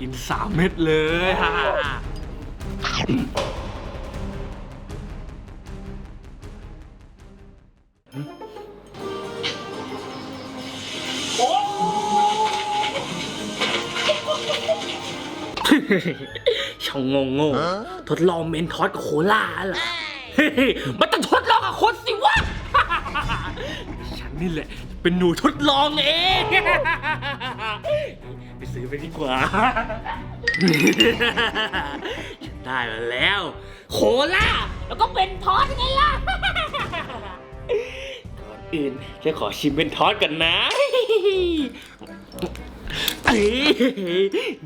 กินสามเม็ดเลยฮ่าช่างงงงๆทดลองเมนทอสกับโคลาเหรอเฮ้ยมันต้องทดลองกับคนสิวะ ฉันนี่แหละ เป็นหนูทดลองเองไป ซื้อไปดีกว่า ได้มาแล้ว โคลาแล้วก็เป็นทอสไงล่ะ ก่อนอื่นฉันขอชิมเป็นทอสกันนะเอ้ย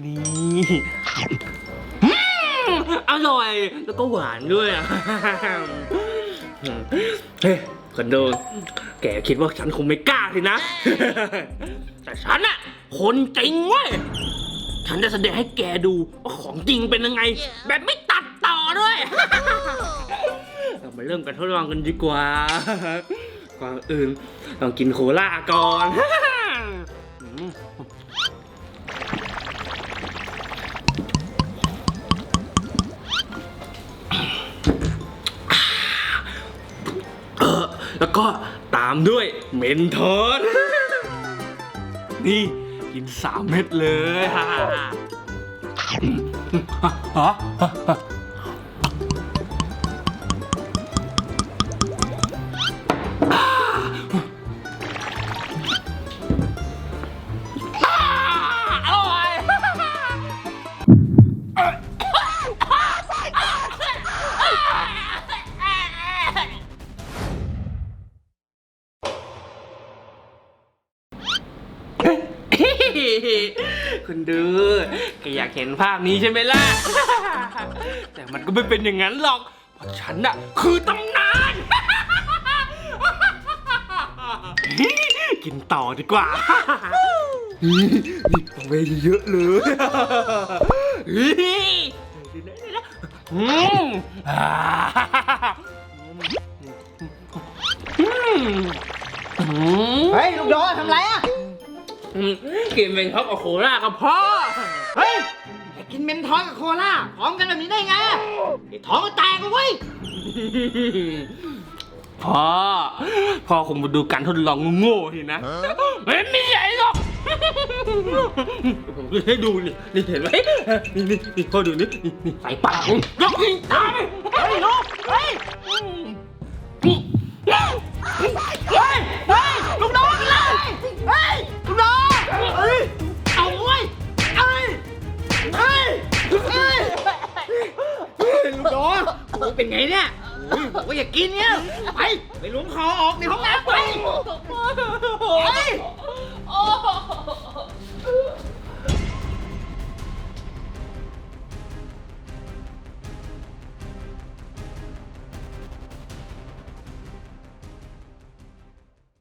นี่อืมอร่อยแล้วก็หวานด้วยอะเฮ้ยคนโด แกคิดว่าฉันคงไม่กล้าสินะ แต่ฉันอะคนจริงเว้ย ฉันจะแสดงให้แกดูว่าของจริงเป็นยังไง แบบไม่ตัดต่อด้วย เรามาเริ่มกันทดลองกันดีกว่า ก่อนอื่นลองกินโคลาก่อนอืมเออแล้วก็ตามด้วยเมนทอส นี่กินสามเม็ดเลยฮ่าฮ่าฮ่าฮะฮะอ่า คุณดูแกอยากเห็นภาพนี้ใช่ไหมล่ะ แต่มันก็ไม่เป็นอย่างนั้นหรอก เพราะฉันน่ะคือตำนาน กินต่อดีกว่านี่นี่ต้องเวเยอะเลยอืมอ่าอืมอืมเฮ้ย ลูกโดทำไรอะ อืมกินเป็นท็อปกับโคลากับพ่อ เฮ้ยไอ้กินเมนทอสกับโคลาพร้อมกันแบบนี้ได้ไงอะไอ้ท้องก็แตกเลยเว้ยพ่อ พ่อคงมาดูการทดลองโง่ๆทีนะไม่มีใหญ่หรอกผมจะให้ดูนี่นี่เห็นไหมนี่นี่นี่พ่อดูนี่นี่นี่ใส่ปากยกยิงตายเฮ้ยลูกเฮ้ย เป็นไงเนี่ยอ้ยอว่าอย่ากินเนี่ยไปไปล้วงคอออกในห้องน้ำไป โอ้